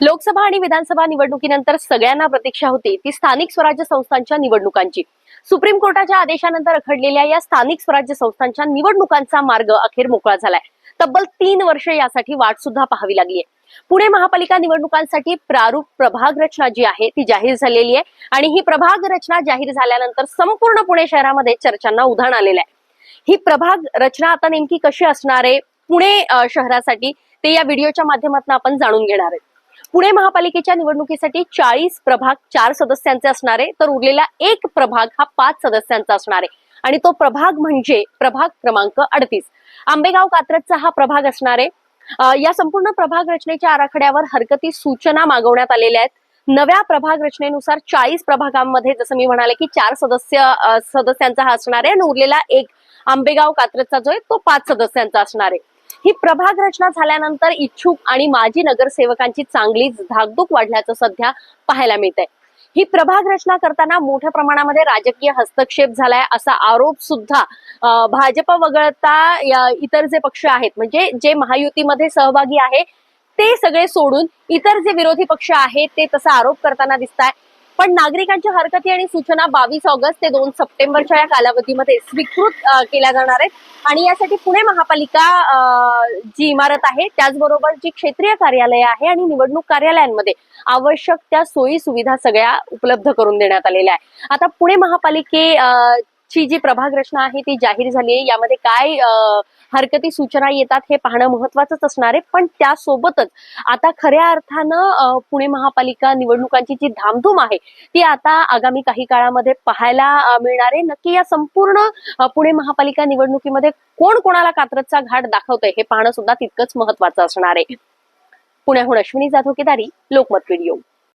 लोकसभा आणि विधानसभा निवडणुकीनंतर सगळ्यांना प्रतीक्षा होती ती स्थानिक स्वराज्य संस्थांच्या निवडणुकांची. सुप्रीम कोर्टाच्या आदेशानंतर अखडलेल्या या स्थानिक स्वराज्य संस्थांच्या निवडणुकांचा मार्ग अखेर मोकळा झालाय. तब्बल तीन वर्ष यासाठी वाट सुद्धा पाहावी लागली आहे पुणे महापालिका निवडणुकांसाठी प्रारूप प्रभाग रचना जी आहे ती जाहीर झालेली आहे आणि ही प्रभाग रचना जाहीर झाल्यानंतर संपूर्ण पुणे शहरामध्ये चर्चांना उधाण आलेलं आहे. ही प्रभाग रचना आता नेमकी कशी असणार आहे पुणे शहरासाठी ते या व्हिडिओच्या माध्यमातून आपण जाणून घेणार आहे पुणे महापालिकेच्या निवडणुकीसाठी चाळीस प्रभाग चार सदस्यांचे असणार आहे तर उरलेला एक प्रभाग हा पाच सदस्यांचा असणार आहे. आणि तो प्रभाग म्हणजे प्रभाग क्रमांक अडतीस. आंबेगाव कात्रजचा हा प्रभाग असणार आहे. या संपूर्ण प्रभाग रचनेच्या आराखड्यावर हरकती सूचना मागवण्यात आलेल्या आहेत. नव्या प्रभाग रचनेनुसार चाळीस प्रभागांमध्ये जसं मी म्हणाले की चार सदस्य सदस्यांचा हा असणार आहे आणि उरलेला एक आंबेगाव कात्रजचा जो आहे तो पाच सदस्यांचा असणार आहे. ही प्रभाग रचना झाल्यानंतर इच्छुक आणि माजी नगरसेवकांची चांगलीच धाकधूक वाढल्याचं सध्या पाहायला मिळत आहे ही प्रभाग रचना करताना मोठ्या प्रमाणामध्ये राजकीय हस्तक्षेप झालाय असा आरोप सुद्धा भाजप वगळता या इतर जे पक्ष आहेत म्हणजे जे महायुतीमध्ये सहभागी आहे ते सगळे सोडून इतर जे विरोधी पक्ष आहेत ते तसा आरोप करताना दिसत आहे पण नागरिकांच्या हरकती आणि सूचना बावीस ऑगस्ट ते दोन सप्टेंबरच्या या कालावधीमध्ये स्वीकृत केल्या जाणार आहेत. आणि यासाठी पुणे महापालिका जी इमारत आहे त्याचबरोबर जी क्षेत्रीय कार्यालय आहे आणि निवडणूक कार्यालयांमध्ये आवश्यक त्या सोयी सुविधा सगळ्या उपलब्ध करून देण्यात आलेल्या आहे आता पुणे महापालिके ची जी प्रभाग रचना आहे ती जाहीर झाली आहे. यामध्ये काय हरकती सूचना येतात हे पाहणं महत्वाचंच असणार आहे. पण त्यासोबतच आता खऱ्या अर्थानं पुणे महापालिका निवडणुकांची जी धामधूम आहे ती आता आगामी काही काळामध्ये पाहायला मिळणार आहे. नक्की या संपूर्ण पुणे महापालिका निवडणुकीमध्ये कोण कोणाला कात्रजचा घाट दाखवतंय हे पाहणं सुद्धा तितकंच महत्वाचं असणार आहे. पुण्याहून अश्विनी जाधव केदारी लोकमत व्हिडिओ